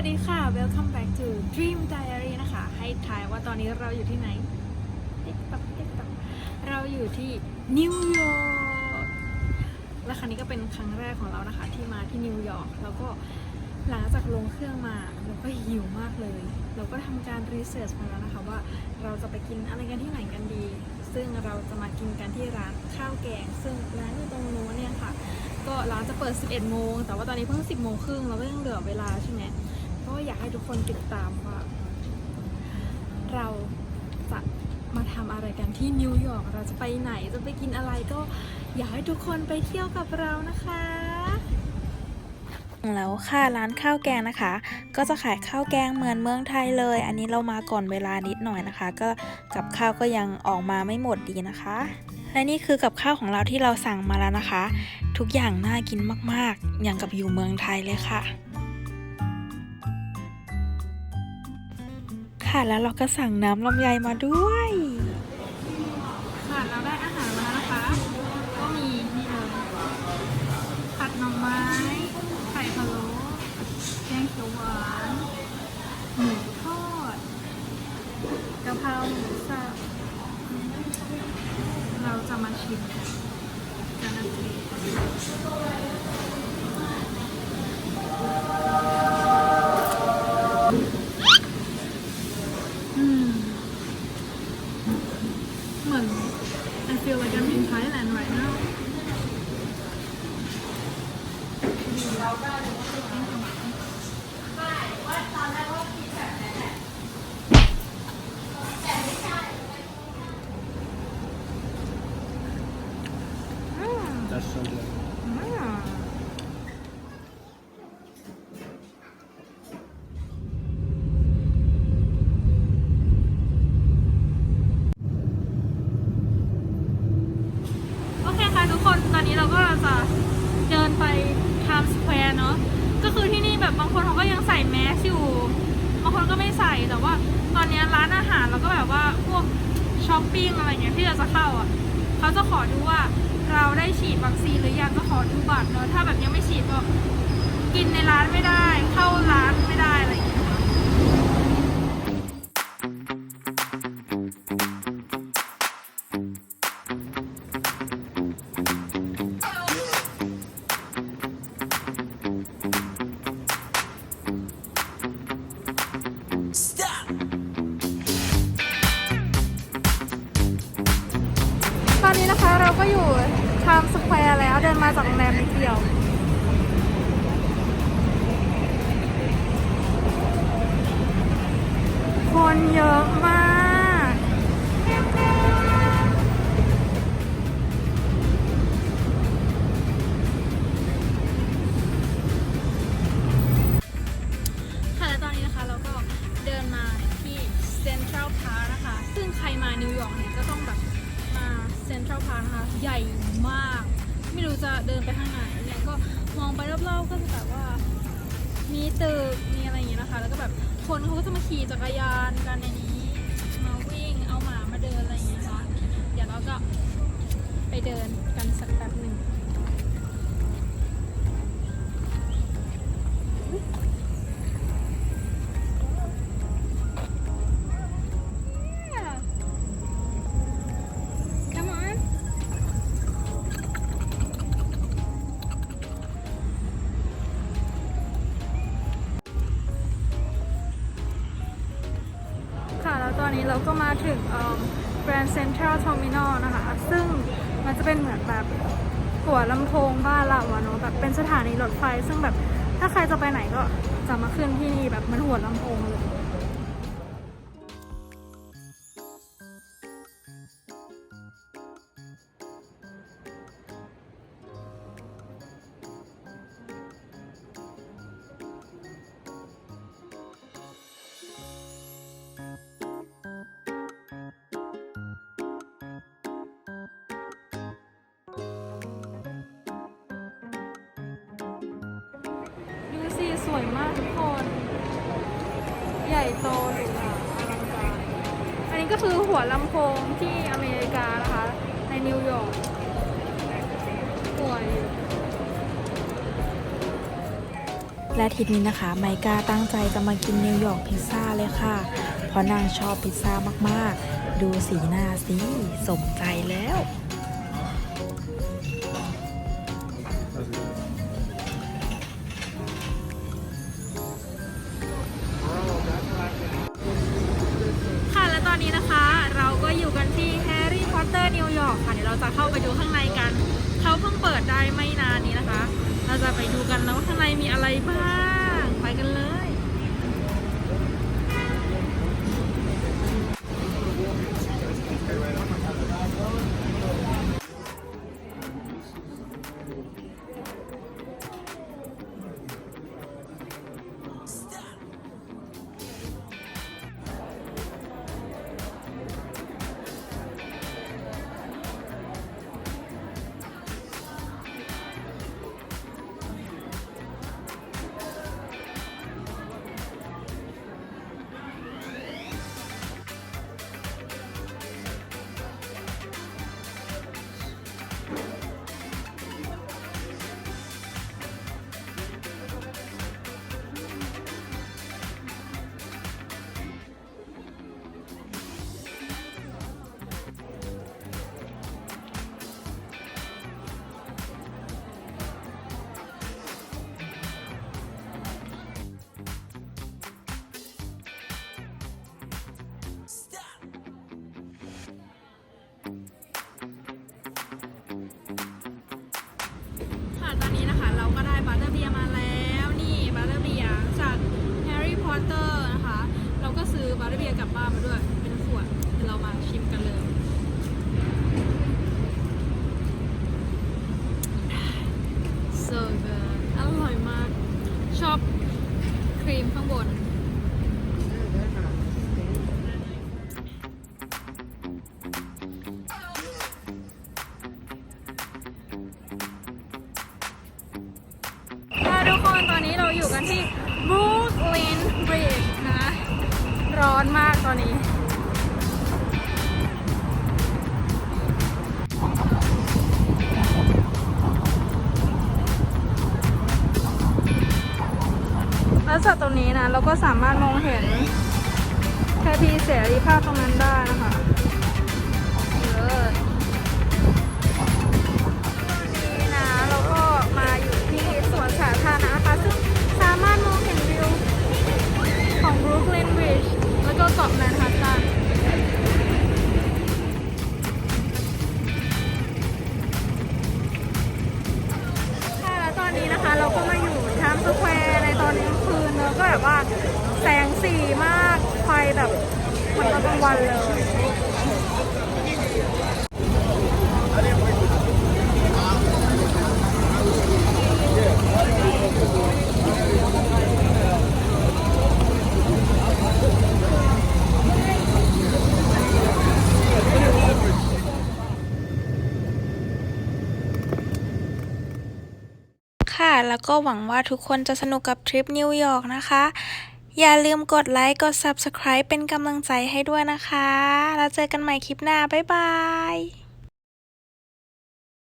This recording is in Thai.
วัสดีค่ะ Welcome back to Dream Diary นะคะ ให้ทายว่าตอนนี้เราอยู่ที่ไหนติ๊กตักติ๊กตักเราอยู่ที่นิวยอร์ก และครั้งนี้ก็เป็นครั้งแรกของเรานะคะ ที่มาที่นิวยอร์ก แล้วก็หลังจากลงเครื่องมาเราก็หิวมากเลย เราก็ทำการรีเสิร์ชมาแล้วนะคะว่าเราจะไปกินอะไรกันที่ไหนกันดี ซึ่งเราจะมากินกันที่ร้านข้าวแกง ซึ่งร้านอยู่ตรงนู้นเนี่ยค่ะ ก็ร้านจะเปิด 11 โมง แต่ว่าตอนนี้เพิ่ง 10 โมงครึ่ง เราก็ยังเหลือเวลาใช่ไหม ก็อยากให้ทุกคนติดตามว่า เราจะมาทำอะไรกันที่นิวยอร์กเราจะไปไหนจะไปกินอะไรก็อยากให้ทุกคนไปเที่ยวกับเรานะคะแล้วค่ะร้านข้าวแกงนะคะ ก็จะขายข้าวแกงเหมือนเมืองไทยเลย อันนี้เรามาก่อนเวลานิดหน่อยนะคะ ก็กับข้าวก็ยังออกมาไม่หมดดีนะคะ และนี่คือกับข้าวของเราที่เราสั่งมาแล้วนะคะ ทุกอย่างน่ากินมากๆ อย่างกับอยู่เมืองไทยเลยค่ะ ค่ะ แล้วเราก็สั่งน้ำลำไยมาด้วย ค่ะเราได้อาหารมาแล้วนะคะ ก็มีนี่เลยผัดหน่อไม้ไข่พะโล้แกงเขียวหวานหมูทอดกะเพราหมูสับเราจะมาชิมกันนะค I feel like I'm in Thailand right now That's so good. คือที่นี่แบบบางคนเขาก็ยังใส่แมสอยู่ บางคนก็ไม่ใส่แต่ว่า ตอนนี้ร้านอาหารแล้วก็แบบว่าพวกช้อปปิ้งอะไรเงี้ยที่เราจะเข้าอะเขาจะขอดูว่าเราได้ฉีดวัคซีนหรือยังก็ขอดูบัตรเนอะถ้าแบบยังไม่ฉีดก็กินในร้านไม่ได้ เข้าร้านไม่ได้อะไรอย่างเงี้ย ก็อยู่ Times Square แล้วเดินมาจากโรงแรมนิดเดียว คนเยอะมาก ค่ะและตอนนี้นะคะเราก็เดินมาที่ Central Park นะคะ ซึ่งใครมานิวยอร์กเนี่ย เซ็นทรัลพาร์คนะคะ ใหญ่มาก ไม่รู้จะเดินไปทางไหนเนี่ยก็มองไปรอบๆก็จะแบบว่า มีตึก มีอะไรอย่างเงี้ยนะคะ แล้วก็แบบคนเขาก็จะมาขี่จักรยานกันในนี้ มาวิ่ง เอาหมามาเดินอะไรอย่างเงี้ยค่ะเดี๋ยวเราก็ไปเดินกันสักแป๊บหนึ่ง อนนี้เราก็มาถึงแกรนด์เซ็นทรัลทอมินอลนะคะ ซึ่งมันจะเป็นเหมือนแบบหัวลำโพงบ้านเราอะเนาะแบบเป็นสถานีรถไฟ ซึ่งแบบถ้าใครจะไปไหนก็จะมาขึ้นที่นี่แบบเหมันหัวลำโพงเลย สวยมากทุกคน ใหญ่โตหรูหราอลังการอันนี้ก็คือหัวลำโพงที่อเมริกานะคะ ในนิวยอร์กสวยและทริปนี้นะคะไมกาตั้งใจจะมากินนิวยอร์กพิซซ่าเลยค่ะ เพราะนางชอบพิซซ่ามากๆ ดูสีหน้าสิสมใจแล้ว ออกค่ะเดี๋ยวเราจะเข้าไปดูข้างในกัน เขาเพิ่งเปิดได้ไม่นานนี้นะคะ เราจะไปดูกันแล้วว่าข้างในมีอะไรบ้าง อนมากตอนนี้ แล้วจากตรงนี้นะ เราก็สามารถมองเห็นแค่ที่เสรีภาพตรงนั้นได้ ค่ะ แล้วก็หวังว่าทุกคนจะสนุกกับทริปนิวยอร์กนะคะ อย่าลืมกดไลค์ กด Subscribe เป็นกำลังใจให้ด้วยนะคะ แล้วเจอกันใหม่คลิปหน้า บ๊ายบาย